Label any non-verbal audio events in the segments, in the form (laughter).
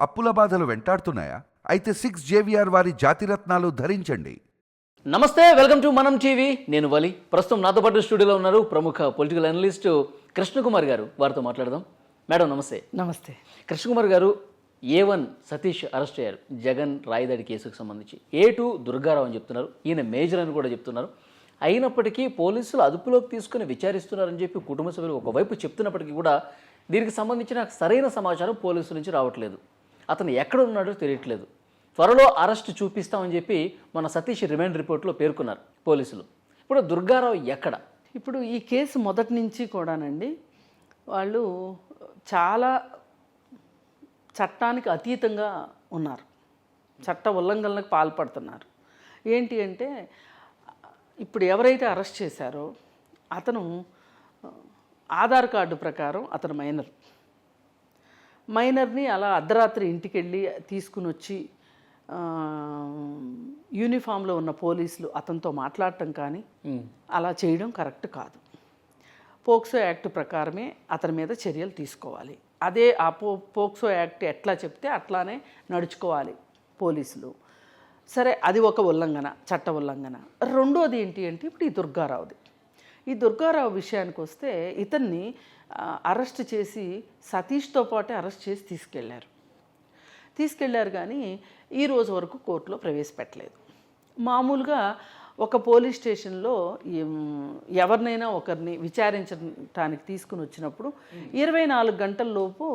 అప్పుల బాధలు వెంటాడుతున్నాయా? అయితే సిక్స్ జేవిఆర్ వారి జాతిరత్నాలు ధరించండి. నమస్తే వెల్కమ్ టు మనం టీవీ. నేను వలి. ప్రస్తుతం నాతో పాటు స్టూడియోలో ఉన్నారు ప్రముఖ పొలిటికల్ అనలిస్ట్ కృష్ణకుమార్ గారు. వారితో మాట్లాడదాం. మేడం నమస్తే. నమస్తే. కృష్ణకుమార్ గారు ఏ వన్ సతీష్ అరెస్ట్ అయ్యారు. జగన్ రాయదాడి కేసుకు సంబంధించి. ఏ టూ దుర్గారావు అని చెప్తున్నారు. ఈయన మేజర్ అని కూడా చెప్తున్నారు. అయినప్పటికీ పోలీసులు అదుపులోకి తీసుకుని విచారిస్తున్నారని చెప్పి కుటుంబ సభ్యులు ఒకవైపు చెప్తున్నప్పటికీ కూడా దీనికి సంబంధించిన సరైన సమాచారం పోలీసుల నుంచి రావట్లేదు. అతను ఎక్కడ ఉన్నాడో తెలియట్లేదు. త్వరలో అరెస్ట్ చూపిస్తామని చెప్పి మన సతీష్ రిమాండ్ రిపోర్ట్లో పేర్కొన్నారు పోలీసులు. ఇప్పుడు దుర్గారావు ఎక్కడ? ఇప్పుడు ఈ కేసు మొదటి నుంచి కూడానండి వాళ్ళు చాలా చట్టానికి అతీతంగా ఉన్నారు. చట్ట ఉల్లంఘనలకు పాల్పడుతున్నారు. ఏంటి అంటే ఇప్పుడు ఎవరైతే అరెస్ట్ చేశారో అతను ఆధార్ కార్డు ప్రకారం అతను మైనర్. మైనర్ని అలా అర్ధరాత్రి ఇంటికి వెళ్ళి తీసుకుని వచ్చి యూనిఫామ్లో ఉన్న పోలీసులు అతనితో మాట్లాడటం కానీ అలా చేయడం కరెక్ట్ కాదు. పోక్సో యాక్ట్ ప్రకారమే అతని మీద చర్యలు తీసుకోవాలి. అదే ఆ పో పోక్సో యాక్ట్ ఎట్లా చెప్తే అట్లానే నడుచుకోవాలి పోలీసులు. సరే అది ఒక ఉల్లంఘన చట్ట ఉల్లంఘన. రెండోది ఏంటి అంటే ఇప్పుడు ఈ దుర్గారావుది. ఈ దుర్గారావు విషయానికి వస్తే ఇతన్ని అరెస్ట్ చేసి సతీష్తో పాటే అరెస్ట్ చేసి తీసుకెళ్ళారు. తీసుకెళ్ళారు కానీ ఈ రోజు వరకు కోర్టులో ప్రవేశపెట్టలేదు. మామూలుగా ఒక పోలీస్ స్టేషన్లో ఎవరినైనా ఒకరిని విచారించడానికి తీసుకుని వచ్చినప్పుడు ఇరవై నాలుగు గంటల్లోపు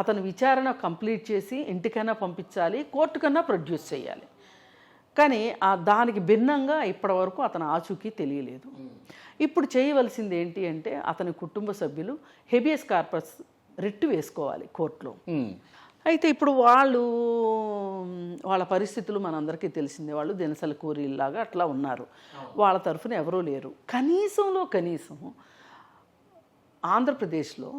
అతను విచారణ కంప్లీట్ చేసి ఇంటికైనా పంపించాలి కోర్టుకన్నా ప్రొడ్యూస్ చేయాలి. కానీ ఆ దానికి భిన్నంగా ఇప్పటివరకు అతను ఆచూకీ తెలియలేదు. ఇప్పుడు చేయవలసింది ఏంటి అంటే అతని కుటుంబ సభ్యులు హెబియస్ కార్పస్ రిట్ వేసుకోవాలి కోర్టులో. అయితే ఇప్పుడు వాళ్ళు వాళ్ళ పరిస్థితులు మనందరికీ తెలిసిందే. వాళ్ళు దినసల కూరీలాగా అట్లా ఉన్నారు. వాళ్ళ తరఫున ఎవరూ లేరు. కనీసంలో కనీసం ఆంధ్రప్రదేశ్లో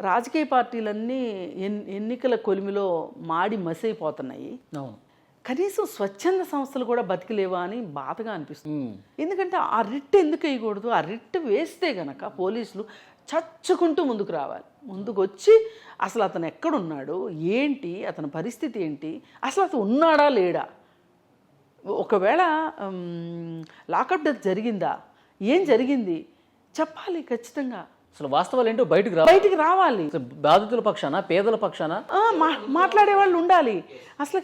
రాజకీయ పార్టీలన్నీ ఎన్ ఎన్నికల కొలిమిలో మాడి మసైపోతున్నాయి. అవును. కనీసం స్వచ్ఛంద సంస్థలు కూడా బతికిలేవా అని బాధగా అనిపిస్తుంది. ఎందుకంటే ఆ రిట్ ఎందుకు వేయకూడదు? ఆ రిట్ వేస్తే గనక పోలీసులు చచ్చుకుంటూ ముందుకు రావాలి. ముందుకు వచ్చి అసలు అతను ఎక్కడున్నాడు? ఏంటి? అతని పరిస్థితి ఏంటి? అసలు అతను ఉన్నాడా? లేడా? ఒకవేళ లాకప్ డెత్ జరిగిందా? ఏం జరిగింది? చెప్పాలి ఖచ్చితంగా. అసలు వాస్తవాలు ఏంటో బయటకు రా బయటికి రావాలి. బాధితుల పక్షాన పేదల పక్షాన? మాట్లాడే వాళ్ళు ఉండాలి. అసలు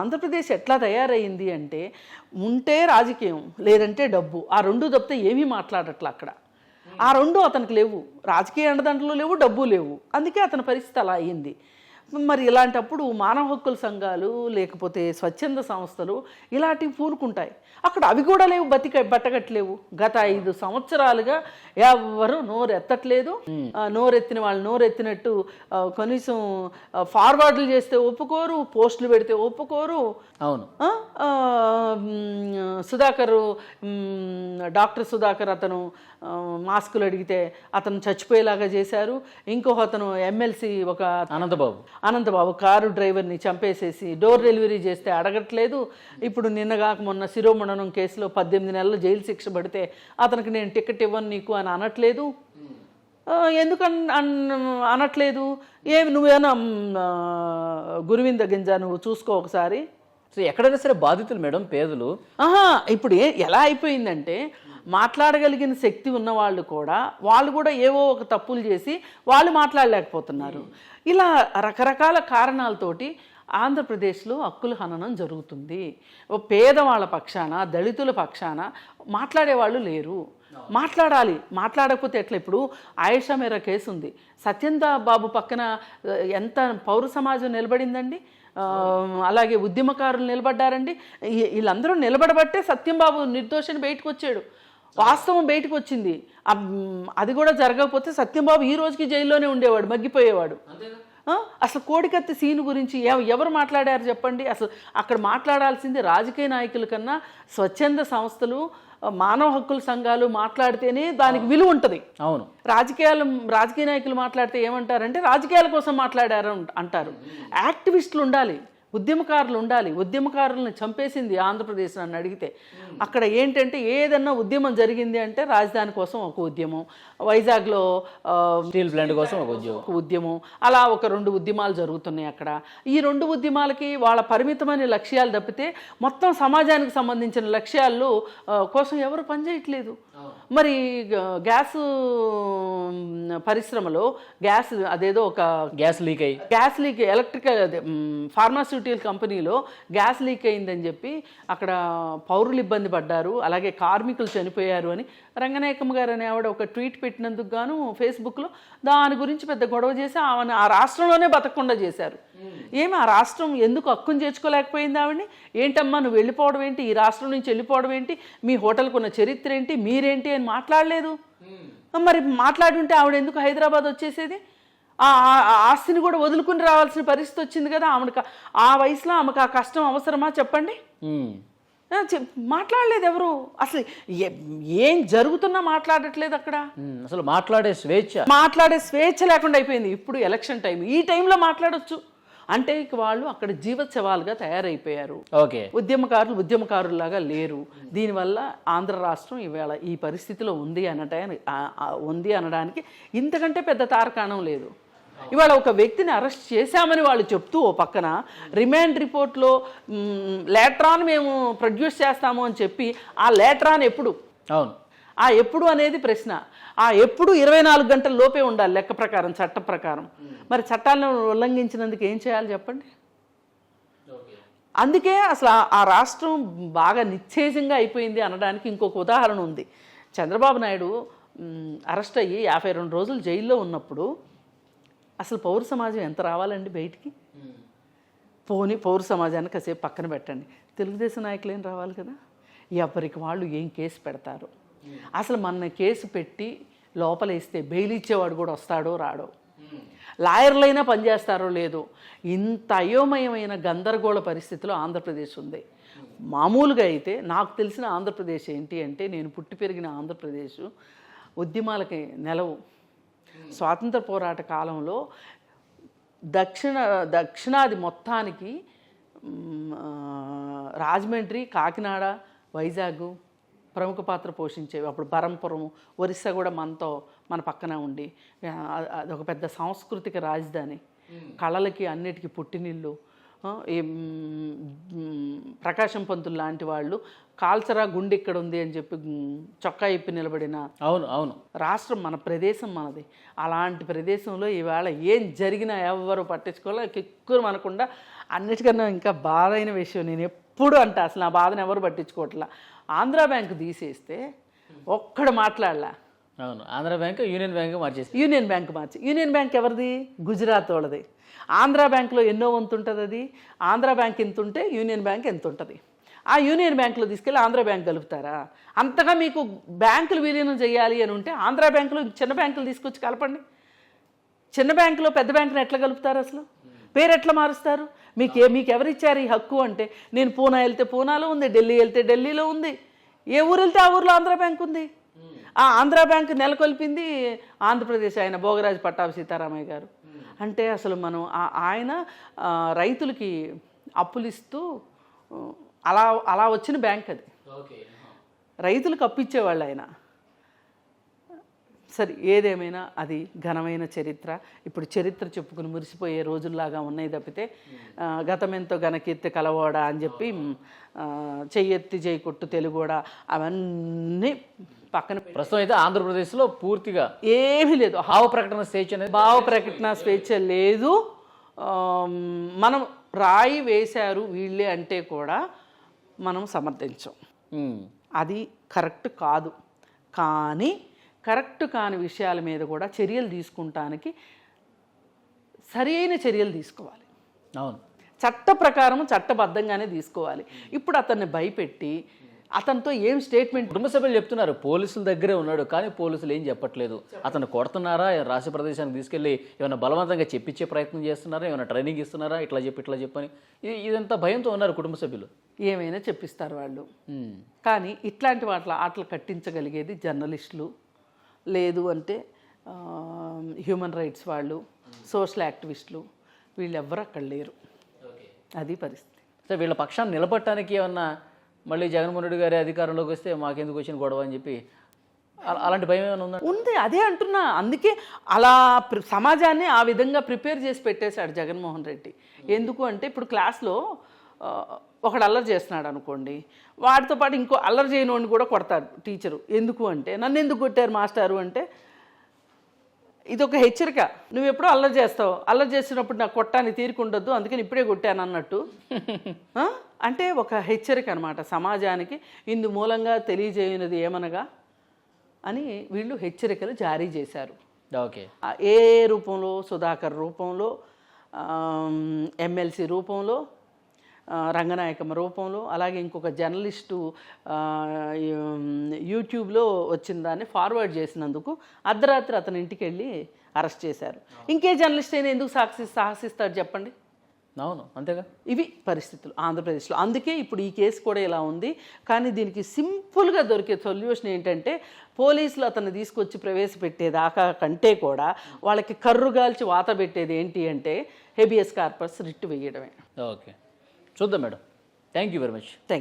ఆంధ్రప్రదేశ్ ఎట్లా తయారయ్యింది అంటే ఉంటే రాజకీయం లేదంటే డబ్బు. ఆ రెండు తప్పితే ఏమీ మాట్లాడట్లే అక్కడ. ఆ రెండు అతనికి లేవు. రాజకీయ అండదండలు లేవు డబ్బు లేవు. అందుకే అతని పరిస్థితి అలా అయ్యింది మరి ఇలాంటప్పుడు మానవ హక్కుల సంఘాలు లేకపోతే స్వచ్ఛంద సంస్థలు ఇలాంటివి పూనుకుంటాయి. అక్కడ అవి కూడా లేవు బతిక బట్టగట్లేవు గత ఐదు సంవత్సరాలుగా ఎవరు నోరెత్తట్లేదు. నోరెత్తిన వాళ్ళు నోరెత్తినట్టు కనీసం ఫార్వర్డ్లు చేస్తే ఒప్పుకోరు పోస్టులు పెడితే ఒప్పుకోరు. అవును. సుధాకర్ డాక్టర్ సుధాకర్ అతను మాస్కులు అడిగితే అతను చచ్చిపోయేలాగా చేశారు. ఇంకో అతను ఎమ్మెల్సీ ఒక అనంతబాబు. అనంతబాబు కారు డ్రైవర్ని చంపేసేసి డోర్ డెలివరీ చేస్తే అడగట్లేదు. ఇప్పుడు నిన్నగాక మొన్న శిరోమణనం కేసులో పద్దెనిమిది నెలలు జైలు శిక్ష పడితే అతనికి నేను టికెట్ ఇవ్వను నీకు అని అనట్లేదు. ఎందుకు అన్- అన్- అనట్లేదు? ఏమి నువ్వేనా గురువింద గింజ నువ్వు చూసుకో ఒకసారి. సో ఎక్కడైనా సరే బాధితులు మేడం పేదలు. ఆహా ఇప్పుడు ఎలా అయిపోయిందంటే మాట్లాడగలిగిన శక్తి ఉన్న వాళ్ళు కూడా వాళ్ళు కూడా ఏవో ఒక తప్పులు చేసి వాళ్ళు మాట్లాడలేకపోతున్నారు. ఇలా రకరకాల కారణాలతోటి ఆంధ్రప్రదేశ్లో హక్కుల హననం జరుగుతుంది. పేదవాళ్ళ పక్షాన దళితుల పక్షాన మాట్లాడేవాళ్ళు లేరు. మాట్లాడాలి. మాట్లాడకపోతే ఎట్లా? ఇప్పుడు ఆయేషా మేర కేసు ఉంది సత్యందా బాబు పక్కన ఎంత పౌర సమాజం నిలబడిందండి? అలాగే ఉద్యమకారులు నిలబడ్డారండి. వీళ్ళందరూ నిలబడబట్టే సత్యంబాబు నిర్దోషిని బయటకు వచ్చాడు వాస్తవం బయటకు వచ్చింది. అది కూడా జరగకపోతే సత్యంబాబు ఈ రోజుకి జైల్లోనే ఉండేవాడు మగ్గిపోయేవాడు? అసలు కోడికత్తి సీన్ గురించి ఎవ- ఎవరు మాట్లాడారు చెప్పండి? అసలు అక్కడ మాట్లాడాల్సింది రాజకీయ నాయకుల కన్నా స్వచ్ఛంద సంస్థలు మానవ హక్కుల సంఘాలు మాట్లాడితేనే దానికి విలువ ఉంటుంది. అవును. రాజకీయాలు రాజకీయ నాయకులు మాట్లాడితే ఏమంటారంటే రాజకీయాల కోసం మాట్లాడారు అంట- అంటారు యాక్టివిస్టులు ఉండాలి. ఉద్యమకారులు ఉండాలి. ఉద్యమకారులను చంపేసింది ఆంధ్రప్రదేశ్ నన్ను అడిగితే. అక్కడ ఏంటంటే ఏదన్నా ఉద్యమం జరిగింది అంటే రాజధాని కోసం ఒక ఉద్యమం. వైజాగ్లో స్టీల్ ప్లాంట్ కోసం ఒక ఉద్యోగం ఒక ఉద్యమం. అలా ఒక రెండు ఉద్యమాలు జరుగుతున్నాయి అక్కడ. ఈ రెండు ఉద్యమాలకి వాళ్ళ పరిమితమైన లక్ష్యాలు తప్పితే మొత్తం సమాజానికి సంబంధించిన లక్ష్యాలు కోసం ఎవరు పనిచేయట్లేదు మరి గ్యాస్ పరిశ్రమలో గ్యాస్ అదేదో ఒక గ్యాస్ లీక్ అయ్యి. గ్యాస్ లీక్ ఎలక్ట్రికల్ అదే ఫార్మాస్యూటికల్ కంపెనీలో గ్యాస్ లీక్ అయిందని చెప్పి అక్కడ పౌరులు ఇబ్బంది పడ్డారు. అలాగే కార్మికులు చనిపోయారు అని రంగనాయకమ్మ గారు అనే ఆవిడ ఒక ట్వీట్ పెట్టినందుకు గాను ఫేస్బుక్లో దాని గురించి పెద్ద గొడవ చేసి ఆమెను ఆ రాష్ట్రంలోనే బతకకుండా చేశారు. ఏమి ఆ రాష్ట్రం ఎందుకు హక్కును చేర్చుకోలేకపోయింది ఆవిడని? ఏంటమ్మా నువ్వు వెళ్ళిపోవడం ఏంటి? ఈ రాష్ట్రం నుంచి వెళ్ళిపోవడం ఏంటి? మీ హోటల్కు ఉన్న చరిత్ర ఏంటి? మీరేంటి అని మాట్లాడలేదు. మరి మాట్లాడుంటే ఆవిడ ఎందుకు హైదరాబాద్ వచ్చేసేది? ఆ ఆస్తిని కూడా వదులుకుని రావాల్సిన పరిస్థితి వచ్చింది కదా ఆమెకు. ఆ వయసులో ఆమెకు ఆ కష్టం అవసరమా చెప్పండి? మాట్లాడలేదు ఎవరు? అసలు ఏ- జరుగుతున్నా మాట్లాడట్లేదు అక్కడ. అసలు మాట్లాడే స్వేచ్ఛ. మాట్లాడే స్వేచ్ఛ లేకుండా అయిపోయింది. ఇప్పుడు ఎలక్షన్ టైం. ఈ టైంలో మాట్లాడొచ్చు. అంటే వాళ్ళు అక్కడ జీవోత్సవాలుగా తయారైపోయారు. ఓకే. ఉద్యమకారులు ఉద్యమకారుల్లాగా లేరు. దీనివల్ల ఆంధ్ర రాష్ట్రం ఇవాళ ఈ పరిస్థితిలో ఉంది అనటానికి ఉంది అనడానికి ఇంతకంటే పెద్ద తారకాణం లేదు. ఇవాళ ఒక వ్యక్తిని అరెస్ట్ చేశామని వాళ్ళు చెప్తూ ఓ పక్కన రిమాండ్ రిపోర్ట్లో లేట్రాన్ మేము ప్రొడ్యూస్ చేస్తాము అని చెప్పి ఆ లేట్రాన్ ఎప్పుడు? అవును. ఆ ఎప్పుడు అనేది ప్రశ్న. ఆ ఎప్పుడు ఇరవై నాలుగు గంటల లోపే ఉండాలి లెక్క ప్రకారం చట్ట ప్రకారం. మరి చట్టాలను ఉల్లంఘించినందుకు ఏం చేయాలి చెప్పండి? అందుకే అసలు ఆ- రాష్ట్రం బాగా నిశ్చేజంగా అయిపోయింది అనడానికి ఇంకొక ఉదాహరణ ఉంది. చంద్రబాబు నాయుడు అరెస్ట్ అయ్యి యాభై రెండు రోజులు జైల్లో ఉన్నప్పుడు అసలు పౌర సమాజం ఎంత రావాలండి బయటికి? పోని పౌర సమాజాన్ని కాసేపు పక్కన పెట్టండి. తెలుగుదేశం నాయకులు ఏం రావాలి కదా? ఎవరికి వాళ్ళు ఏం కేసు పెడతారు? అసలు మన కేసు పెట్టి లోపలేస్తే బెయిల్ ఇచ్చేవాడు కూడా వస్తాడో రాడో? లాయర్లైనా పనిచేస్తారో లేదో? ఇంత అయోమయమైన గందరగోళ పరిస్థితిలో ఆంధ్రప్రదేశ్ ఉంది. మామూలుగా అయితే నాకు తెలిసిన ఆంధ్రప్రదేశ్ ఏంటి అంటే నేను పుట్టి పెరిగిన ఆంధ్రప్రదేశ్ ఉద్యమాలకి నెలవు. స్వాతంత్ర పోరాట కాలంలో దక్షిణ దక్షిణాది మొత్తానికి రాజమండ్రి కాకినాడ వైజాగ్ ప్రముఖ పాత్ర పోషించేవి. అప్పుడు బరంపురం ఒరిస్సా కూడా మనతో మన పక్కన ఉండి అదొక పెద్ద సాంస్కృతిక రాజధాని. కళలకి అన్నిటికీ పుట్టినిల్లు. ప్రకాశం పంతులు లాంటి వాళ్ళు కాల్చరా గుండె ఇక్కడ ఉంది అని చెప్పి చొక్కా ఇప్పి నిలబడిన అవును అవును. రాష్ట్రం మన ప్రదేశం మనది. అలాంటి ప్రదేశంలో ఈవేళ ఏం జరిగినా ఎవరు పట్టించుకోలే. కిక్కురు అనకుండా అన్నిటికన్నా ఇంకా బాధ అయిన విషయం నేను ఎప్పుడు అంటే అసలు నా బాధను ఎవరు పట్టించుకోవట్లా. ఆంధ్ర బ్యాంకు తీసేస్తే ఒక్కడు మాట్లాడలా. అవును ఆంధ్ర బ్యాంక్ యూనియన్ బ్యాంక్ మార్చేసి యూనియన్ బ్యాంక్ మార్చి యూనియన్ బ్యాంక్ ఎవరిది? గుజరాత్ వాళ్ళది. ఆంధ్ర బ్యాంక్లో ఎన్నో వంతు ఉంటుంది అది? ఆంధ్ర బ్యాంక్ ఎంత ఉంటే యూనియన్ బ్యాంక్ ఎంత ఉంటుంది? ఆ యూనియన్ బ్యాంకులో తీసుకెళ్ళి ఆంధ్ర బ్యాంక్ కలుపుతారా? అంతగా మీకు బ్యాంకులు విలీనం చేయాలి అని ఉంటే ఆంధ్ర బ్యాంకులో చిన్న బ్యాంకులు తీసుకొచ్చి కలపండి. చిన్న బ్యాంకులో పెద్ద బ్యాంకుని ఎట్లా కలుపుతారు అసలు? పేరు ఎట్లా మారుస్తారు? మీకు ఏ మీకు ఎవరిచ్చారు ఈ హక్కు అంటే నేను పూనా వెళ్తే పూనాలో ఉంది ఢిల్లీ వెళ్తే ఢిల్లీలో ఉంది. ఏ ఊరు వెళ్తే ఆ ఊర్లో ఆంధ్ర బ్యాంక్ ఉంది? ఆ ఆంధ్ర బ్యాంక్ నెలకొల్పింది ఆంధ్రప్రదేశ్ ఆయన భోగరాజు పట్టాభి సీతారామయ్య గారు. అంటే అసలు మనం ఆయన రైతులకి అప్పులు ఇస్తూ అలా అలా వచ్చిన బ్యాంక్ అది. రైతులకు అప్పిచ్చేవాళ్ళు ఆయన సరే ఏదేమైనా అది ఘనమైన చరిత్ర. ఇప్పుడు చరిత్ర చెప్పుకుని మురిసిపోయే రోజుల్లాగా ఉన్నాయి తప్పితే గతమెంతో ఘనకీర్తి కలవోడా అని చెప్పి చెయ్యెత్తి చేయి కొట్టు తెలుగోడా అవన్నీ పక్కన ప్రస్తుతం అయితే ఆంధ్రప్రదేశ్లో పూర్తిగా ఏమీ లేదు. భావ ప్రకటన స్వేచ్ఛ అనేది భావ ప్రకటన స్వేచ్ఛ లేదు. మనం రాయి వేశారు వీళ్ళే అంటే కూడా మనం సమర్థించం. అది కరెక్ట్ కాదు. కానీ కరెక్ట్ కాని విషయాల మీద కూడా చర్యలు తీసుకుంటానికి సరి అయిన చర్యలు తీసుకోవాలి. అవును. చట్ట ప్రకారం చట్టబద్ధంగానే తీసుకోవాలి. ఇప్పుడు అతన్ని భయపెట్టి అతనితో ఏం స్టేట్మెంట్ కుటుంబ సభ్యులు చెప్తున్నారు పోలీసుల దగ్గరే ఉన్నాడు కానీ పోలీసులు ఏం చెప్పట్లేదు. అతను కొడుతున్నారా? రాష్ట్ర ప్రదేశానికి తీసుకెళ్ళి ఏమైనా బలవంతంగా చెప్పించే ప్రయత్నం చేస్తున్నారా? ఏమైనా ట్రైనింగ్ ఇస్తున్నారా? ఇట్లా చెప్పి ఇట్లా చెప్పని ఇది ఇదంతా భయంతో ఉన్నారు కుటుంబ సభ్యులు. ఏమైనా చెప్పిస్తారు వాళ్ళు. కానీ ఇట్లాంటి వాటిలో ఆటలు కట్టించగలిగేది జర్నలిస్టులు. లేదు అంటే హ్యూమన్ రైట్స్ వాళ్ళు సోషల్ యాక్టివిస్టులు వీళ్ళెవ్వరు అక్కడ లేరు. అది పరిస్థితి. సో వీళ్ళ పక్షాన్ని నిలబట్టడానికి ఏమన్నా మళ్ళీ జగన్మోహన్ రెడ్డి గారి అధికారంలోకి వస్తే మాకెందుకు వచ్చిన గొడవ అని చెప్పి అలా- అలాంటి భయం ఏమైనా ఉందా? ఉంది అదే అంటున్నా. అందుకే అలా సమాజాన్ని ఆ విధంగా ప్రిపేర్ చేసి పెట్టేశాడు జగన్మోహన్ రెడ్డి. ఎందుకు అంటే ఇప్పుడు క్లాస్లో ఒకడు అల్లరి చేస్తున్నాడు అనుకోండి వాడితో పాటు ఇంకో అల్లరి చేయని వాడిని కూడా కొడతాడు టీచరు. ఎందుకు అంటే నన్ను ఎందుకు కొట్టారు మాస్టారు అంటే ఇది ఒక హెచ్చరిక. నువ్వు ఎప్పుడో అల్లరి చేస్తావు? అల్లరి చేసినప్పుడు నాకు కొట్టానికి తీరుకుండొద్దు అందుకని ఇప్పుడే కొట్టాను అన్నట్టు? (laughs) అంటే ఒక హెచ్చరిక అనమాట సమాజానికి ఇందు మూలంగా తెలియజేయనిది ఏమనగా? అని వీళ్ళు హెచ్చరికలు జారీ చేశారు. ఓకే. ఏ రూపంలో? సుధాకర్ రూపంలో ఎమ్మెల్సీ రూపంలో రంగనాయకమ్మ రూపంలో అలాగే ఇంకొక జర్నలిస్టు యూట్యూబ్లో వచ్చిన దాన్ని ఫార్వర్డ్ చేసినందుకు అర్ధరాత్రి అతని ఇంటికి వెళ్ళి అరెస్ట్ చేశారు. ఇంకే జర్నలిస్ట్ అయినా ఎందుకు సాక్షి సాహసిస్తాడు చెప్పండి? అవును అంతేగా? ఇవి పరిస్థితులు ఆంధ్రప్రదేశ్లో. అందుకే ఇప్పుడు ఈ కేసు కూడా ఇలా ఉంది. కానీ దీనికి సింపుల్గా దొరికే సొల్యూషన్ ఏంటంటే పోలీసులు అతన్ని తీసుకొచ్చి ప్రవేశపెట్టేదాకా కంటే కూడా వాళ్ళకి కర్రుగాల్చి వాత పెట్టేది ఏంటి అంటే హెబియస్ కార్పస్ రిట్ వేయడమే. ఓకే. చూద్దాం madam. Thank you very much thank